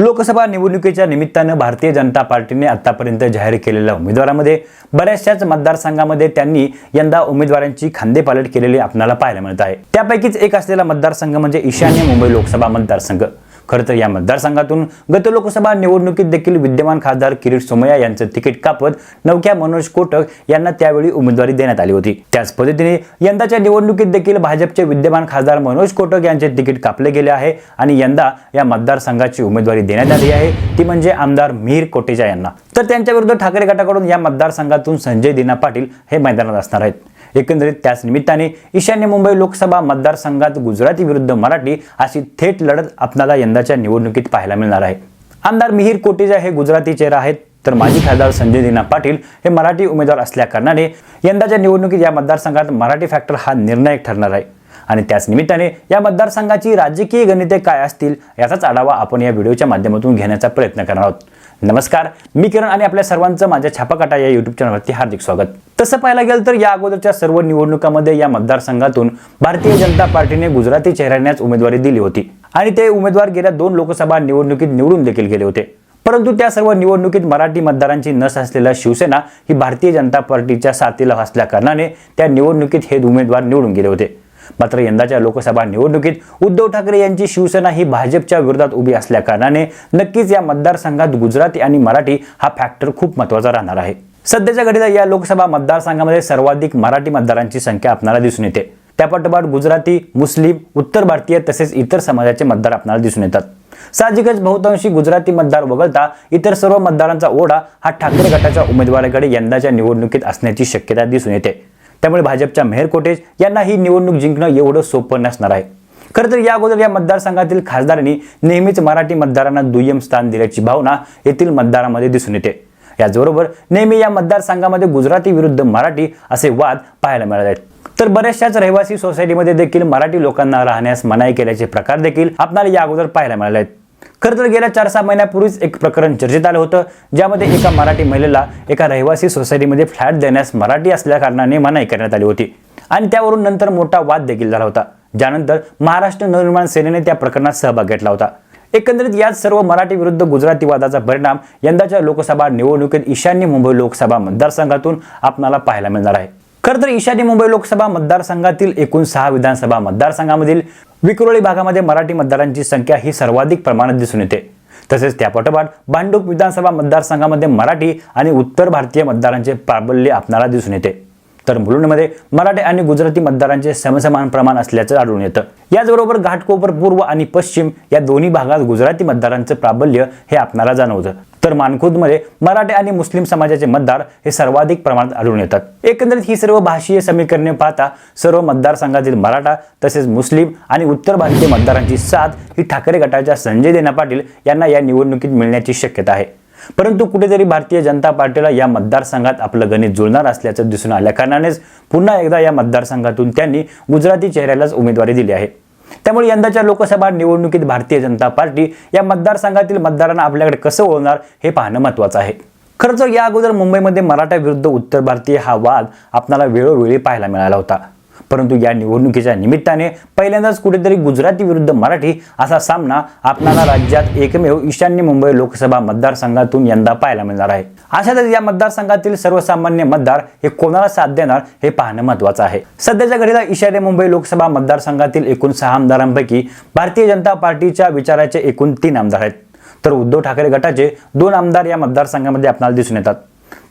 लोकसभा निवडणुकीच्या निमित्तानं भारतीय जनता पार्टीने आतापर्यंत जाहीर केलेल्या उमेदवारामध्ये बऱ्याचशाच मतदारसंघामध्ये त्यांनी यंदा उमेदवारांची खांदेपालट केलेली आपल्याला पाहायला मिळत आहे. त्यापैकीच एक असलेला मतदारसंघ म्हणजे ईशान्य मुंबई लोकसभा मतदारसंघ. खरं तर या मतदारसंघातून गत लोकसभा निवडणुकीत देखील विद्यमान खासदार किरीट सोमय्या यांचं तिकीट कापत नवख्या मनोज कोटक यांना त्यावेळी उमेदवारी देण्यात आली होती. त्याच पद्धतीने यंदाच्या निवडणुकीत देखील भाजपचे विद्यमान खासदार मनोज कोटक यांचे तिकीट कापले गेले आहे आणि यंदा या मतदारसंघाची उमेदवारी देण्यात आली आहे. ती म्हणजे आमदार मिहीर कोटेचा यांना. तर त्यांच्याविरुद्ध ठाकरे गटाकडून या मतदारसंघातून संजय दिना पाटील हे मैदानात असणार आहेत. एकंदरीत त्याच निमित्ताने ईशान्य मुंबई लोकसभा मतदारसंघात गुजराती विरुद्ध मराठी अशी थेट लढत आपल्याला यंदाच्या निवडणुकीत पाहायला मिळणार आहे. आमदार मिहीर कोटेजा हे गुजराती चेहरा आहेत. तर माजी खासदार संजय दिना पाटील हे मराठी उमेदवार असल्या कारणाने यंदाच्या निवडणुकीत या मतदारसंघात मराठी फॅक्टर हा निर्णायक ठरणार आहे. आणि त्याच निमित्ताने या मतदारसंघाची राजकीय गणिते काय असतील याचाच आढावा आपण या व्हिडिओच्या माध्यमातून घेण्याचा प्रयत्न करणार आहोत. नमस्कार. मी किरण आणि आपल्या सर्वांचं माझ्या छापाकाटा या युट्यूब चॅनलवरती हार्दिक स्वागत. तसं पाहायला गेलं तर या अगोदरच्या सर्व निवडणुकांमध्ये या मतदारसंघातून भारतीय जनता पार्टीने गुजराती चेहऱ्यांनाच उमेदवारी दिली होती. आणि ते उमेदवार गेल्या दोन लोकसभा निवडणुकीत निवडून देखील गेले होते. परंतु त्या सर्व निवडणुकीत मराठी मतदारांची नस असलेल्या शिवसेना ही भारतीय जनता पार्टीच्या साथीला असल्या कारणाने त्या निवडणुकीत हे उमेदवार निवडून गेले होते. मात्र यंदाच्या लोकसभा निवडणुकीत उद्धव ठाकरे यांची शिवसेना ही भाजपच्या विरोधात उभी असल्याकारणाने नक्कीच या मतदारसंघात गुजराती आणि मराठी हा फॅक्टर खूप महत्त्वाचा राहणार आहे. सध्याच्या घडीला या लोकसभा मतदारसंघामध्ये सर्वाधिक मराठी मतदारांची संख्या आपल्याला दिसून येते. त्यापाठोपाठ गुजराती मुस्लिम उत्तर भारतीय तसेच इतर समाजाचे मतदार आपल्याला दिसून येतात. साहजिकच बहुतांशी गुजराती मतदार वगळता इतर सर्व मतदारांचा ओढा हा ठाकरे गटाच्या उमेदवाराकडे यंदाच्या निवडणुकीत असण्याची शक्यता दिसून येते. त्यामुळे भाजपच्या मेहर कोटेज यांना ही निवडणूक जिंकणं एवढं सोपं नसणार आहे. खरं तर या अगोदर या मतदारसंघातील खासदारांनी नेहमीच मराठी मतदारांना दुय्यम स्थान दिल्याची भावना येथील मतदारांमध्ये दिसून येते. याचबरोबर नेहमी या मतदारसंघामध्ये गुजराती विरुद्ध मराठी असे वाद पाहायला मिळत आहेत. तर बऱ्याचशाच रहिवासी सोसायटीमध्ये देखील मराठी लोकांना राहण्यास मनाई केल्याचे प्रकार देखील आपल्याला या अगोदर पाहायला मिळाले आहेत. खरं तर गेल्या चार सहा महिन्यापूर्वीच एक प्रकरण चर्चेत आलं होतं ज्यामध्ये एका मराठी महिलेला एका रहिवासी सोसायटीमध्ये फ्लॅट देण्यास मराठी असल्या कारणाने मनाई करण्यात आली होती. आणि त्यावरून नंतर मोठा वाद देखील झाला होता. ज्यानंतर महाराष्ट्र नवनिर्माण सेनेने त्या प्रकरणात सहभाग घेतला होता. एकंदरीत याच सर्व मराठी विरुद्ध गुजराती वादाचा परिणाम यंदाच्या लोकसभा निवडणुकीत ईशान्य मुंबई लोकसभा मतदारसंघातून आपणाला पाहायला मिळणार आहे. खरं तर ईशान्य मुंबई लोकसभा मतदारसंघातील एकूण सहा विधानसभा मतदारसंघामधील विक्रोळी भागामध्ये मराठी मतदारांची संख्या ही सर्वाधिक प्रमाणात दिसून येते. तसेच त्यापाठोपाठ भांडूप विधानसभा मतदारसंघामध्ये मराठी आणि उत्तर भारतीय मतदारांचे प्राबल्य आपणाला दिसून येते. तर मुलुंडमध्ये मराठी आणि गुजराती मतदारांचे समसमान प्रमाण असल्याचं आढळून येतं. याचबरोबर घाटकोपर पूर्व आणि पश्चिम या दोन्ही भागात गुजराती मतदारांचं प्राबल्य हे आपणाला जाणवतं. तर मानखुर्दमध्ये मराठे आणि मुस्लिम समाजाचे मतदार हे सर्वाधिक प्रमाणात आढळून येतात. एकंदरीत ही सर्व भाषीय समीकरणे पाहता सर्व मतदारसंघातील मराठा तसेच मुस्लिम आणि उत्तर भारतीय मतदारांची साथ ही ठाकरे गटाच्या संजय देना पाटील यांना या निवडणुकीत मिळण्याची शक्यता आहे. परंतु कुठेतरी भारतीय जनता पार्टीला या मतदारसंघात आपलं गणित जुळणार असल्याचं दिसून आल्या कारणानेच पुन्हा एकदा या मतदारसंघातून त्यांनी गुजराती चेहऱ्यालाच उमेदवारी दिली आहे. त्यामुळे यंदाच्या लोकसभा निवडणुकीत भारतीय जनता पार्टी या मतदारसंघातील मतदारांना आपल्याकडे कसं ओळणार हे पाहणं महत्त्वाचं आहे. खरं तर या अगोदर मुंबईमध्ये मराठा विरुद्ध उत्तर भारतीय हा वाद आपल्याला वेळोवेळी पाहायला मिळाला होता. परंतु या निवडणुकीच्या निमित्ताने पहिल्यांदाच कुठेतरी गुजराती विरुद्ध मराठी असा सामना आपणाला राज्यात एकमेव ईशान्य मुंबई लोकसभा मतदारसंघातून यंदा पाहायला मिळणार आहे. अशातच या मतदारसंघातील सर्वसामान्य मतदार हे कोणाला साथ देणार हे पाहणं महत्वाचं आहे. सध्याच्या घडीला ईशान्य मुंबई लोकसभा मतदारसंघातील एकूण सहा आमदारांपैकी भारतीय जनता पार्टीच्या विचाराचे एकूण तीन आमदार आहेत. तर उद्धव ठाकरे गटाचे दोन आमदार या मतदारसंघामध्ये आपल्याला दिसून येतात.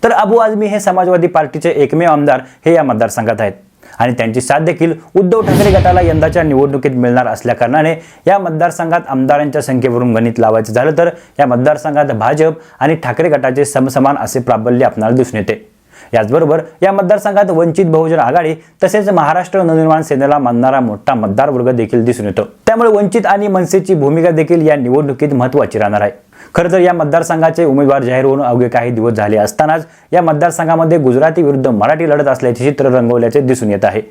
तर अबू आझमी हे समाजवादी पार्टीचे एकमेव आमदार हे या मतदारसंघात आहेत. आणि त्यांची साथ देखील उद्धव ठाकरे गटाला यंदाच्या निवडणुकीत मिळणार असल्याकारणाने या मतदारसंघात आमदारांच्या संख्येवरून गणित लावायचं झालं तर या मतदारसंघात भाजप आणि ठाकरे गटाचे समसमान असे प्राबल्य आपणाला दिसून येते. याचबरोबर या मतदारसंघात वंचित बहुजन आघाडी तसेच महाराष्ट्र नवनिर्माण सेनेला मानणारा मोठा मतदार वर्ग देखील दिसून येतो. त्यामुळे वंचित आणि मनसेची भूमिका देखील या निवडणुकीत महत्वाची राहणार आहे. खरं तर या मतदारसंघाचे उमेदवार जाहीर होऊन अवघे काही दिवस झाले असतानाच या मतदारसंघामध्ये गुजराती विरुद्ध मराठी लढत असल्याचे चित्र रंगवल्याचे दिसून येत आहे.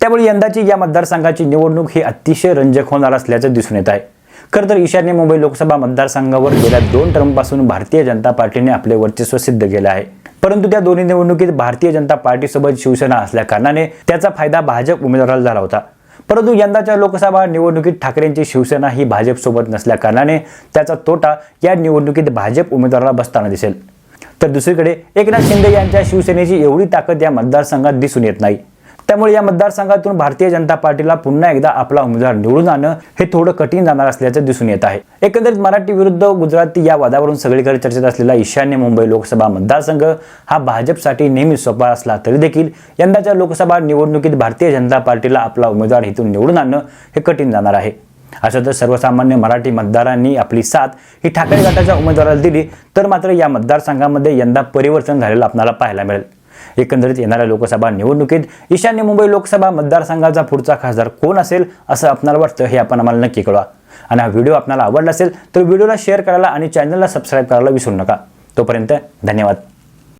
त्यामुळे यंदाची या मतदारसंघाची निवडणूक ही अतिशय रंजक होणार असल्याचं दिसून येत आहे. खरं तर ईशान्य मुंबई लोकसभा मतदारसंघावर गेल्या दोन टर्मपासून भारतीय जनता पार्टीने आपले वर्चस्व सिद्ध केले आहे. परंतु त्या दोन्ही निवडणुकीत भारतीय जनता पार्टीसोबत शिवसेना असल्या कारणाने त्याचा फायदा भाजप उमेदवाराला झाला होता. परंतु यंदाच्या लोकसभा निवडणुकीत ठाकरेंची शिवसेना ही भाजपसोबत नसल्या कारणाने त्याचा तोटा या निवडणुकीत भाजप उमेदवाराला बसताना दिसेल. तर दुसरीकडे एकनाथ शिंदे यांच्या शिवसेनेची एवढी ताकद या मतदारसंघात दिसून येत नाही. त्यामुळे या मतदारसंघातून भारतीय जनता पार्टीला पुन्हा एकदा आपला उमेदवार निवडून आणणं हे थोडं कठीण जाणार असल्याचं दिसून येत आहे. एकंदरीत मराठी विरुद्ध गुजराती या वादावरून सगळीकडे चर्चेत असलेला ईशान्य मुंबई लोकसभा मतदारसंघ हा भाजपसाठी नेहमी सोपा असला तरी देखील यंदाच्या लोकसभा निवडणुकीत भारतीय जनता पार्टीला आपला उमेदवार इथून निवडून आणणं हे कठीण जाणार आहे. असं सर्वसामान्य मराठी मतदारांनी आपली साथ ही ठाकरे गटाच्या उमेदवाराला दिली तर मात्र या मतदारसंघामध्ये यंदा परिवर्तन झालेलं आपल्याला पाहायला मिळेल. एकंदरीत येणाऱ्या लोकसभा निवडणुकीत ईशान्य मुंबई लोकसभा मतदारसंघाचा पुढचा खासदार कोण असेल असं आपणाला वाटतं हे आपण आम्हाला नक्की कळवा. आणि हा व्हिडिओ आपल्याला आवडला असेल तर व्हिडिओला शेअर करायला आणि चॅनलला सबस्क्राईब करायला विसरू नका. तोपर्यंत धन्यवाद.